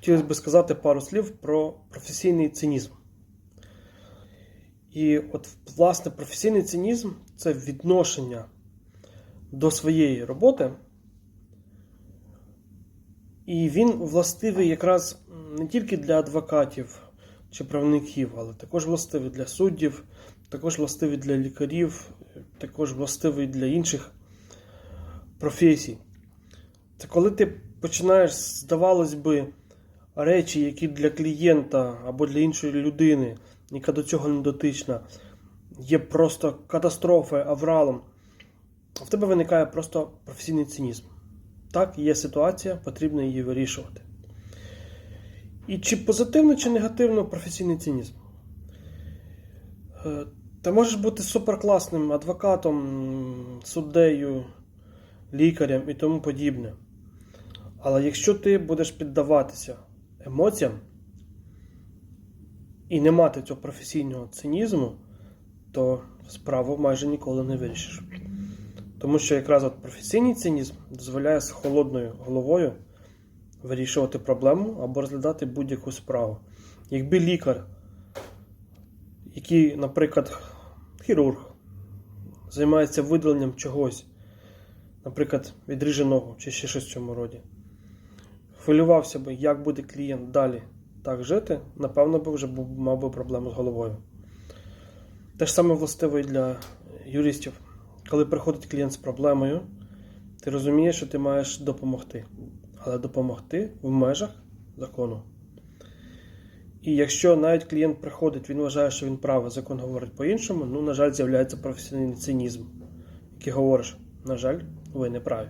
хотілося б сказати пару слів про професійний цинізм. І от, власне, професійний цинізм це відношення до своєї роботи. І він властивий якраз не тільки для адвокатів чи правників, але також властивий для суддів, також властивий для лікарів, також властивий для інших професій. Це коли ти починаєш, здавалось би, речі, які для клієнта або для іншої людини, яка до цього не дотична, є просто катастрофою, авралом, в тебе виникає просто професійний цинізм. Так, є ситуація, потрібно її вирішувати. І чи позитивно, чи негативно професійний цинізм? Е, Ти можеш бути суперкласним адвокатом, суддею, лікарем і тому подібне. Але якщо ти будеш піддаватися емоціям і не мати цього професійного цинізму, то справу майже ніколи не вирішиш. Тому що якраз от професійний цинізм дозволяє з холодною головою вирішувати проблему або розглядати будь-яку справу. Якби лікар, який, наприклад, хірург, займається видаленням чогось, наприклад, відріже ногу чи ще щось в цьому роді, хвилювався би, як буде клієнт далі так жити, напевно, би вже мав би проблему з головою. Те ж саме властиво і для юристів. Коли приходить клієнт з проблемою, ти розумієш, що ти маєш допомогти. Але допомогти в межах закону. І якщо навіть клієнт приходить, він вважає, що він правий, закон говорить по-іншому, ну, на жаль, з'являється професійний цинізм, який говориш, на жаль, ви не праві.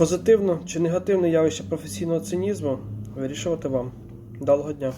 Позитивно чи негативне явище професійного цинізму вирішувати вам. Далого дня!